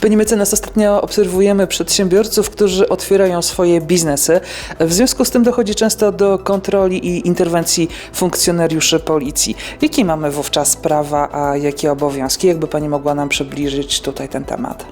Pani mecenas, ostatnio obserwujemy przedsiębiorców, którzy otwierają swoje biznesy. W związku z tym dochodzi często do kontroli i interwencji funkcjonariuszy policji. Jakie mamy wówczas prawa, a jakie obowiązki? Jakby Pani mogła nam przybliżyć tutaj ten temat?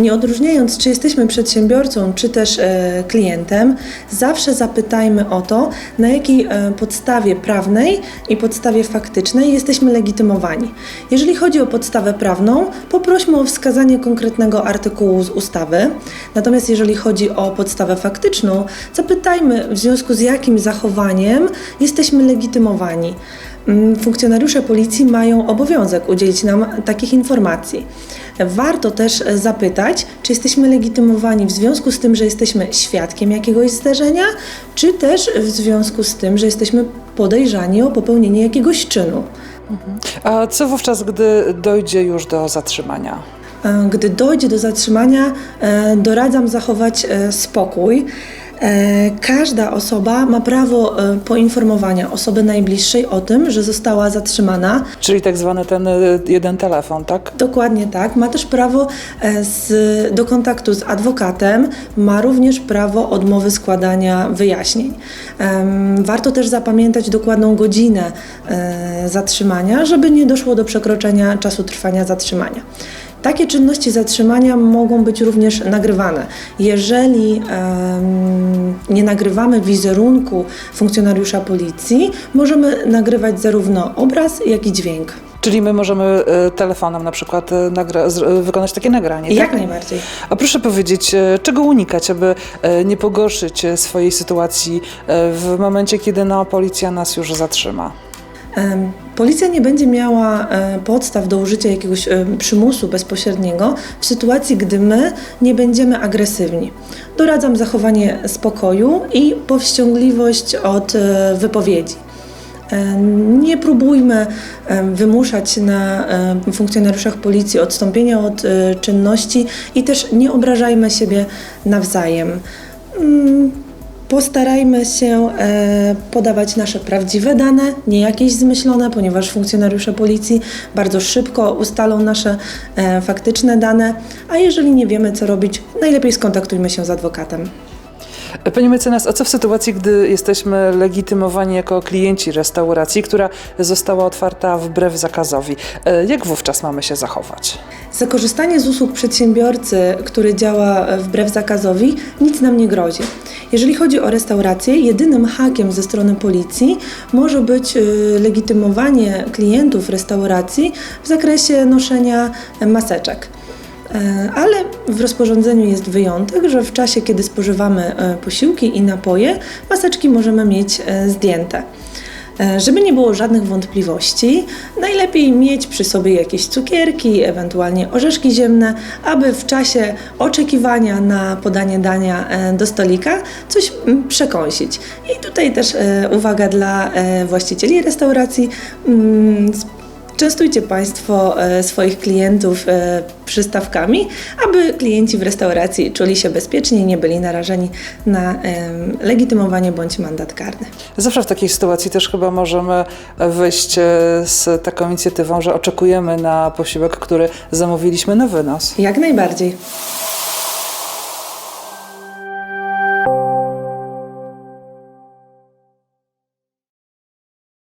Nie odróżniając, czy jesteśmy przedsiębiorcą, czy też e, klientem, zawsze zapytajmy o to, na jakiej e, podstawie prawnej i podstawie faktycznej jesteśmy legitymowani. Jeżeli chodzi o podstawę prawną, poprośmy o wskazanie konkretnego artykułu z ustawy. Natomiast jeżeli chodzi o podstawę faktyczną, zapytajmy w związku z jakim zachowaniem jesteśmy legitymowani. Mm, Funkcjonariusze policji mają obowiązek udzielić nam takich informacji. Warto też e, zapytać, czy jesteśmy legitymowani w związku z tym, że jesteśmy świadkiem jakiegoś zdarzenia, czy też w związku z tym, że jesteśmy podejrzani o popełnienie jakiegoś czynu. A co wówczas, gdy dojdzie już do zatrzymania? E, Gdy dojdzie do zatrzymania, e, doradzam zachować spokój. E, Każda osoba ma prawo e, poinformowania osoby najbliższej o tym, że została zatrzymana. Czyli tak zwany ten y, jeden telefon, tak? Dokładnie tak. Ma też prawo e, z, do kontaktu z adwokatem, ma również prawo odmowy składania wyjaśnień. Warto też zapamiętać dokładną godzinę e, zatrzymania, żeby nie doszło do przekroczenia czasu trwania zatrzymania. Takie czynności zatrzymania mogą być również nagrywane. Jeżeli em, nie nagrywamy wizerunku funkcjonariusza policji, możemy nagrywać zarówno obraz, jak i dźwięk. Czyli my możemy y, telefonem na przykład z- y, wykonać takie nagranie, Jak tak? najbardziej. A proszę powiedzieć, e, czego unikać, aby e, nie pogorszyć e, swojej sytuacji e, w momencie, kiedy no, policja nas już zatrzyma? Policja nie będzie miała e, podstaw do użycia jakiegoś e, przymusu bezpośredniego w sytuacji, gdy my nie będziemy agresywni. Doradzam zachowanie spokoju i powściągliwość od e, wypowiedzi. Nie próbujmy wymuszać na funkcjonariuszach policji odstąpienia od czynności i też nie obrażajmy siebie nawzajem. Postarajmy się e, podawać nasze prawdziwe dane, nie jakieś zmyślone, ponieważ funkcjonariusze policji bardzo szybko ustalą nasze e, faktyczne dane, a jeżeli nie wiemy co robić, najlepiej skontaktujmy się z adwokatem. Panie mecenas, a co w sytuacji, gdy jesteśmy legitymowani jako klienci restauracji, która została otwarta wbrew zakazowi? E, Jak wówczas mamy się zachować? Za korzystanie z usług przedsiębiorcy, który działa e, wbrew zakazowi, nic nam nie grozi. Jeżeli chodzi o restaurację, jedynym hakiem ze strony policji może być e, legitymowanie klientów restauracji w zakresie noszenia maseczek. E, Ale w rozporządzeniu jest wyjątek, że w czasie, kiedy spożywamy e, posiłki i napoje, maseczki możemy mieć e, zdjęte. Żeby nie było żadnych wątpliwości, najlepiej mieć przy sobie jakieś cukierki, ewentualnie orzeszki ziemne, aby w czasie oczekiwania na podanie dania do stolika coś mm, przekąsić. I tutaj też uwaga dla właścicieli restauracji. Częstujcie Państwo e, swoich klientów e, przystawkami, aby klienci w restauracji czuli się bezpiecznie i nie byli narażeni na legitymowanie bądź mandat karny. Zawsze w takiej sytuacji też chyba możemy wyjść e, z taką inicjatywą, że oczekujemy na posiłek, który zamówiliśmy na wynos. Jak najbardziej.